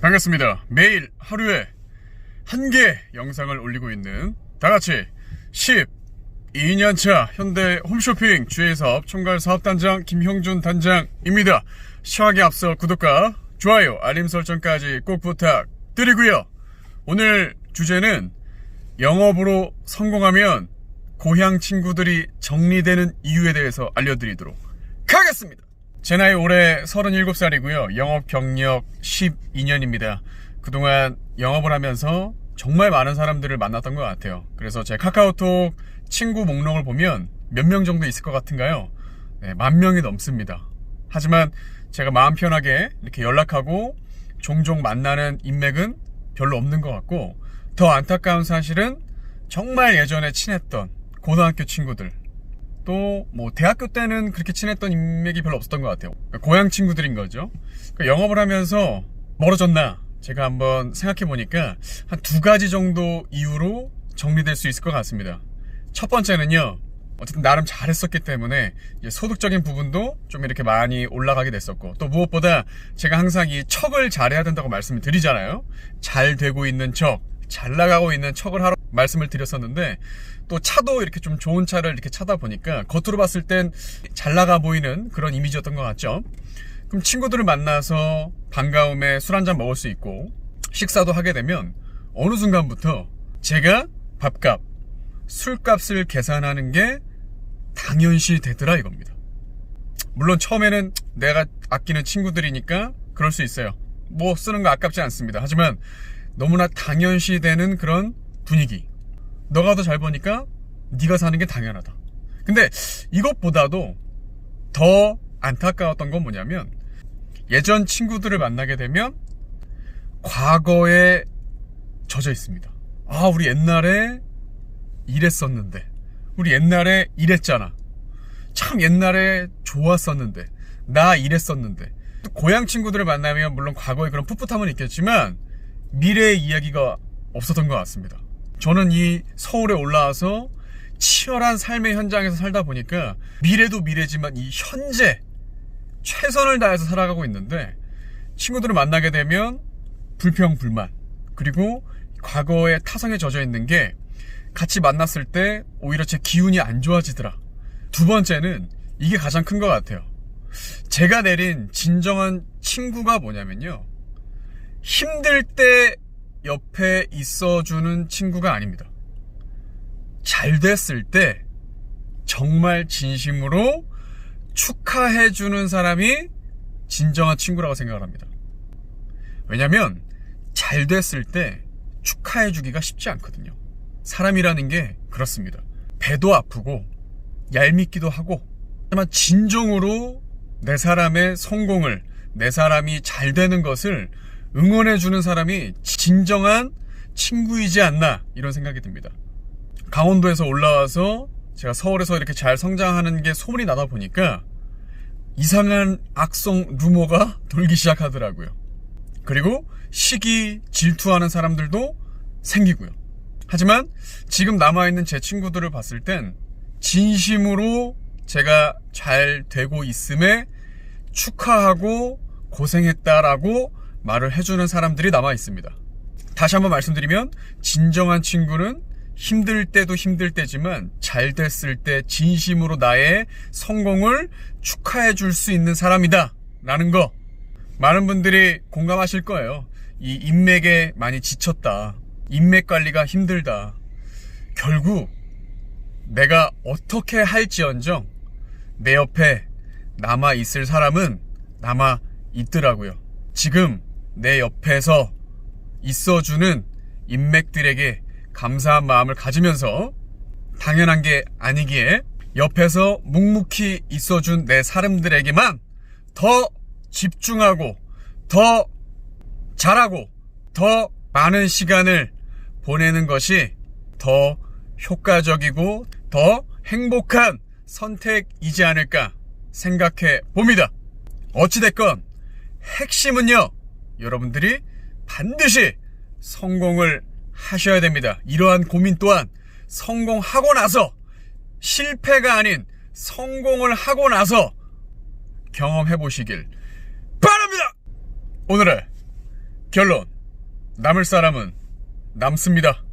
반갑습니다. 매일 하루에 한 개 영상을 올리고 있는 다같이 12년차 현대 홈쇼핑 주의사업 총괄 사업단장 김형준 단장입니다. 시작하기 앞서 구독과 좋아요, 알림 설정까지 꼭 부탁드리고요. 오늘 주제는 영업으로 성공하면 고향 친구들이 정리되는 이유에 대해서 알려드리도록 하겠습니다. 제 나이 올해 37살이고요. 영업 경력 12년입니다. 그동안 영업을 하면서 정말 많은 사람들을 만났던 것 같아요. 그래서 제 카카오톡 친구 목록을 보면 몇 명 정도 있을 것 같은가요? 네, 만 명이 넘습니다. 하지만 제가 마음 편하게 이렇게 연락하고 종종 만나는 인맥은 별로 없는 것 같고 더 안타까운 사실은 정말 예전에 친했던 고등학교 친구들 또 뭐 대학교 때는 그렇게 친했던 인맥이 별로 없었던 것 같아요. 그러니까 고향 친구들인 거죠. 그러니까 영업을 하면서 멀어졌나 제가 한번 생각해 보니까 한 두 가지 정도 이유로 정리될 수 있을 것 같습니다. 첫 번째는요. 어쨌든 나름 잘했었기 때문에 소득적인 부분도 좀 이렇게 많이 올라가게 됐었고 또 무엇보다 제가 항상 이 척을 잘해야 된다고 말씀을 드리잖아요. 잘 되고 있는 척, 잘 나가고 있는 척을 하러 말씀을 드렸었는데 또 차도 이렇게 좀 좋은 차를 이렇게 차다 보니까 겉으로 봤을 땐 잘 나가 보이는 그런 이미지였던 것 같죠. 그럼 친구들을 만나서 반가움에 술 한잔 먹을 수 있고 식사도 하게 되면 어느 순간부터 제가 밥값, 술값을 계산하는 게 당연시 되더라 이겁니다. 물론 처음에는 내가 아끼는 친구들이니까 그럴 수 있어요. 뭐 쓰는 거 아깝지 않습니다. 하지만 너무나 당연시 되는 그런 분위기. 너가 더 잘 버니까 네가 사는 게 당연하다. 근데 이것보다도 더 안타까웠던 건 뭐냐면 예전 친구들을 만나게 되면 과거에 젖어 있습니다. 아, 우리 옛날에 이랬었는데. 우리 옛날에 이랬잖아. 참 옛날에 좋았었는데. 나 이랬었는데. 또 고향 친구들을 만나면 물론 과거에 그런 풋풋함은 있겠지만 미래의 이야기가 없었던 것 같습니다. 저는 이 서울에 올라와서 치열한 삶의 현장에서 살다 보니까 미래도 미래지만 이 현재 최선을 다해서 살아가고 있는데 친구들을 만나게 되면 불평 불만 그리고 과거에 타성에 젖어 있는 게 같이 만났을 때 오히려 제 기운이 안 좋아지더라. 두 번째는 이게 가장 큰 것 같아요. 제가 내린 진정한 친구가 뭐냐면요. 힘들 때 옆에 있어주는 친구가 아닙니다. 잘 됐을 때 정말 진심으로 축하해주는 사람이 진정한 친구라고 생각을 합니다. 왜냐면 잘 됐을 때 축하해주기가 쉽지 않거든요. 사람이라는 게 그렇습니다. 배도 아프고 얄밉기도 하고 하지만 진정으로 내 사람의 성공을 내 사람이 잘 되는 것을 응원해주는 사람이 진정한 친구이지 않나 이런 생각이 듭니다. 강원도에서 올라와서 제가 서울에서 이렇게 잘 성장하는 게 소문이 나다 보니까 이상한 악성 루머가 돌기 시작하더라고요. 그리고 시기 질투하는 사람들도 생기고요. 하지만 지금 남아있는 제 친구들을 봤을 땐 진심으로 제가 잘 되고 있음에 축하하고 고생했다라고 말을 해주는 사람들이 남아 있습니다. 다시 한번 말씀드리면 진정한 친구는 힘들 때도 힘들 때지만 잘 됐을 때 진심으로 나의 성공을 축하해 줄 수 있는 사람이다. 라는 거. 많은 분들이 공감하실 거예요. 이 인맥에 많이 지쳤다. 인맥 관리가 힘들다. 결국 내가 어떻게 할지언정 내 옆에 남아 있을 사람은 남아 있더라고요. 지금 내 옆에서 있어주는 인맥들에게 감사한 마음을 가지면서 당연한 게 아니기에 옆에서 묵묵히 있어준 내 사람들에게만 더 집중하고 더 잘하고 더 많은 시간을 보내는 것이 더 효과적이고 더 행복한 선택이지 않을까 생각해 봅니다. 어찌됐건 핵심은요, 여러분들이 반드시 성공을 하셔야 됩니다. 이러한 고민 또한 성공하고 나서 실패가 아닌 성공을 하고 나서 경험해 보시길 바랍니다. 오늘의 결론. 남을 사람은 남습니다.